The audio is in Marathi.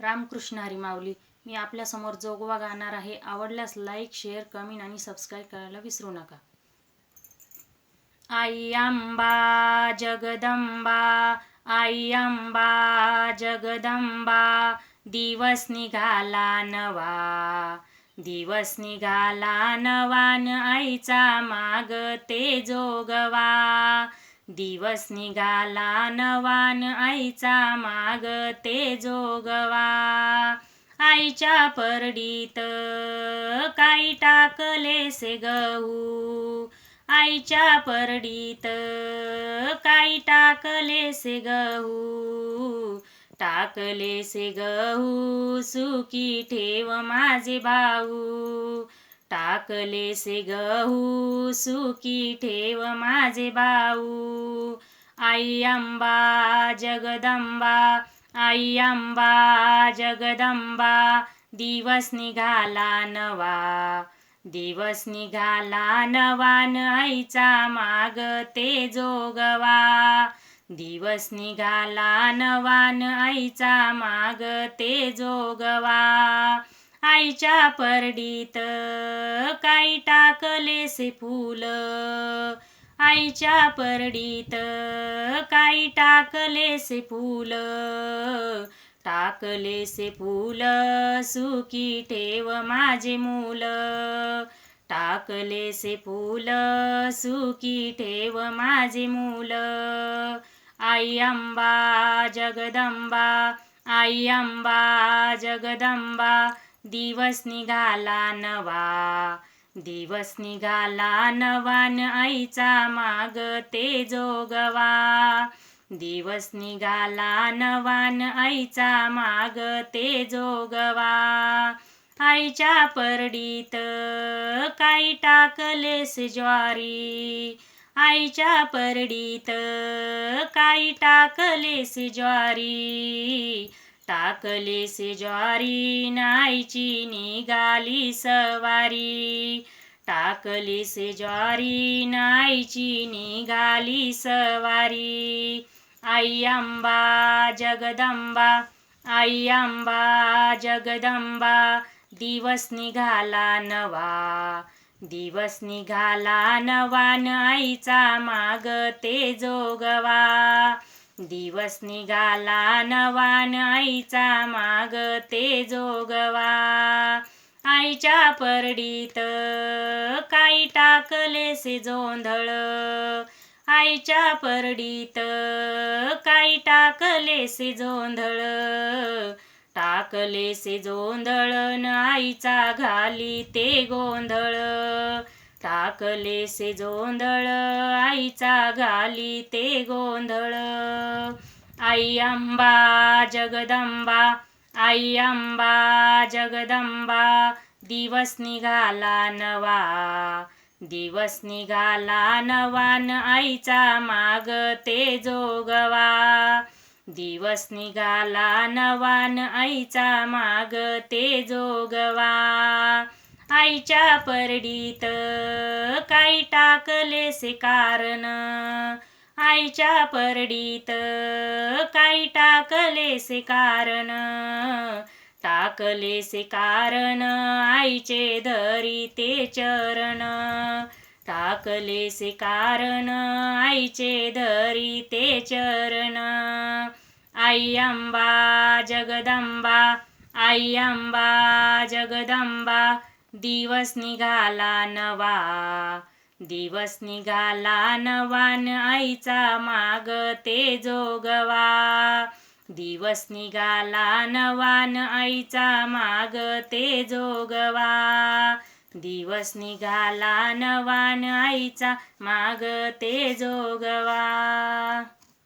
रामकृष्ण हरी माऊली मी आपल्यासमोर जोगवा गाणार आहे. आवडल्यास लाईक शेअर कमेंट आणि सबस्क्राईब करायला विसरू नका. आई अंबा जगदंबा. आई अंबा जगदंबा. दिवस निघाला नवा. दिवस निघाला नवान आईचा माग ते जोगवा. दिवस निघाला नवान आईचा माग ते जोगवा. आईच्या परडीत काही टाकले से गहू? आईच्या परडीत काही टाकले से गहू? टाकले से गहू सुखी ठेव माझे भाऊ. टाकले से गहू सुखी ठेव माझे भाऊ. आई अंबा जगदंबा आई अंबा जगदंबा दिवस निघाला नवा. दिवस निघाला नवान आईचा माग ते जोगवा. दिवस निघाला नवान आईचा माग ते जोगवा. आईच्या परडीत काही टाकलेसे फूल? आईच्या परडीत काही टाकलेसे फूल? टाकले फूल सुकी ठेव माझे मूल. टाकलेसे फुल फूल सुकी ठेव माझे मूल. आई अंबा जगदंबा आई अंबा जगदंबा दिवस निघाला नवा. दिवस निघाला नवान आईचा माग ते जोगवा. दिवस निघाला नवान आईचा माग ते जोगवा. आईच्या परडीत काही टाकलेस ज्वारी? आईच्या परडीत काही टाकलेस ज्वारी? टाकले से ज्वारी नाईची निघाली सवारी. टाकले से ज्वारी नाईची निघाली सवारी. आई अंबा जगदंबा आई अंबा जगदंबा दिवस निघाला नवा. दिवस निघाला नवा आईचा माग ते जोगवा. दिवस निघाला नवान आईचा माग ते जोगवा. आईच्या परडीत काही टाकले से जोंधळ. आईच्या परडीत काही टाकले से जोंधळ. टाकले से जोंधळ न आईचा घाली ते गोंधळ. टाकले से जोंधळ आईचा घाली ते गोंधळ. आई अंबा जगदंबा आई अंबा जगदंबा दिवस निघाला नवा दिवस निघाला नवान आईचा माग ते जोगवा दिवस निघाला नवान आईचा माग ते जोगवा. आईच्या परडीत काही टाकले से कारण आईच्या परडीत काही टाकलेसे कारण. टाकलेसे कारण आईचे धरी ते चरण. टाकलेसे कारण आईचे धरी ते चरण. आई अंबा जगदंबा आई अंबा जगदंबा दिवस निघाला नवा. दिवस निघाला नवान आईचा माग ते जोगवा. दिवस निघाला नवान आईचा माग ते जोगवा. दिवस निघाला नवान आईचा माग ते जोगवा.